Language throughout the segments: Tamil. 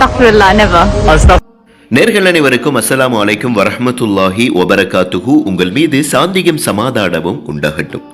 Astaghfirullah, never. நேர்கள் அனைவருக்கும் அஸ்லாம் வலைக்கும் வரஹ்மத்துல்லாஹி ஒபரகாத்துகு உங்கள் மீது சாந்தியும் சமாதானமும் உண்டாகட்டும்.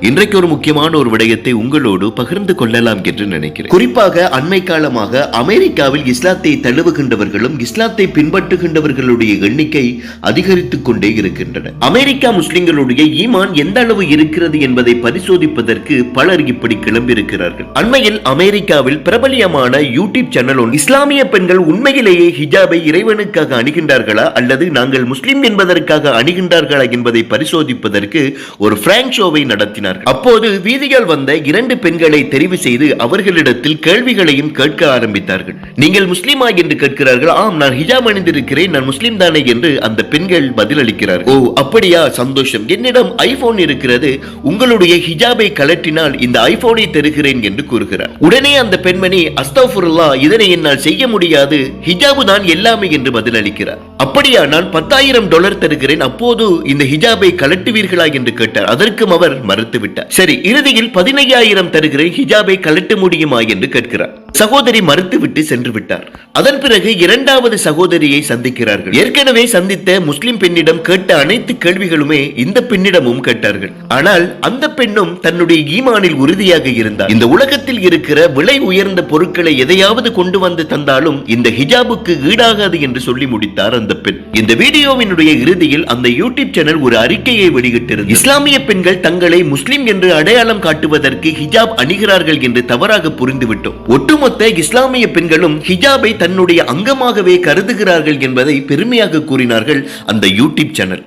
இன்றைக்கு ஒரு முக்கியமான ஒரு விடயத்தை உங்களோடு பகிர்ந்து கொள்ளலாம் என்று நினைக்கிறேன். குறிப்பாக அண்மை காலமாக அமெரிக்காவில் இஸ்லாத்தை தழுவுகின்றவர்களும் இஸ்லாத்தை பின்பற்றுகின்றவர்களுடைய எண்ணிக்கை அதிகரித்துக் கொண்டே இருக்கின்றன. அமெரிக்கா முஸ்லிம்களுடைய ஈமான் எந்த அளவு இருக்கிறது என்பதை பரிசோதிப்பதற்கு பலர் இப்படி கிளம்பியிருக்கிறார்கள். அண்மையில் அமெரிக்காவில் பிரபலியமான யூடியூப் சேனல் இஸ்லாமிய பெண்கள் உண்மையிலேயே ஹிஜாபை இறைவனுக்காக அணுகின்றார்களா அல்லது நாங்கள் முஸ்லிம் என்பதற்காக அணுகின்றார்களா என்பதை பரிசோதிப்பதற்கு ஒரு பிராங்க் ஷோவை நடத்தினார்கள். அப்போது வீதியால் வந்த இரண்டு பெண்களை தெரிவு செய்து அவர்களிடத்தில் கேள்விகளையும் கேட்க ஆரம்பித்தார்கள். நீங்கள் முஸ்லிமா? என்று கேட்கிறார்கள். ஆம் நான் ஹிஜாப் அணிந்திருக்கிறேன். நான் முஸ்லிம் தானே? என்று அந்த பெண்கள் பதிலளிக்கிறார் ஓ அப்படியா? சந்தோஷம். என்னிடம் ஐபோன் இருக்கிறது. உங்களுடைய ஹிஜாபை கலட்டினால் இந்த ஐபோனை தருகிறேன் என்று கூறுகிறார். உடனே அந்த பெண்மணி அஸ்தபுல்லா இதனை என்னால் செய்ய முடியாது. ஹிஜாபு தான் எல்லாமே என்று பதிலளிக்கிறார். அப்படியா நான் பத்தாயிரம் டாலர் தருகிறேன். அப்போது இந்த ஹிஜாபை கலட்டுவீர்களா என்று கேட்டார். அதற்கும் அவர் மறுத்துவிட்டார். சரி இறுதியில் பதினையாயிரம் தருகிறேன். ஹிஜாபை கலட்ட முடியுமா? என்று கேட்கிறார். சகோதரி மறுத்துவிட்டு சென்று விட்டார் அதன் பிறகு இரண்டாவது சகோதரியை சந்திக்கிறார்கள். ஏற்கனவே சந்தித்த முஸ்லிம் பெண்ணிடம் கேட்ட அனைத்து கேள்விகளுமே இந்த பெண்ணிடமும் கேட்டார்கள். ஆனால் அந்த பெண்ணும் தன்னுடைய ஈமானில் உறுதியாக இருந்தார். இந்த உலகத்தில் இருக்கிற விலை உயர்ந்த பொருட்களை எதையாவது கொண்டு வந்து தந்தாலும் இந்த ஹிஜாபுக்கு ஈடாகாது என்று சொல்லி முடித்தார் அந்த பெண். இந்த வீடியோவினுடைய இறுதியில் அந்த யூடியூப் சேனல் ஒரு அறிக்கையை வெளியிட்டிருந்தது. இஸ்லாமிய பெண்கள் தங்களை முஸ்லிம் என்று அடையாளம் காட்டுவதற்கு ஹிஜாப் அணிகிறார்கள் என்று தவறாக புரிந்துவிட்டோம். ஒட்டுமொத்த இஸ்லாமிய பெண்களும் ஹிஜாபை தன்னுடைய அங்கமாகவே கருதுகிறார்கள் என்பதை பெருமையாக கூறினார்கள் அந்த யூடியூப் சேனல்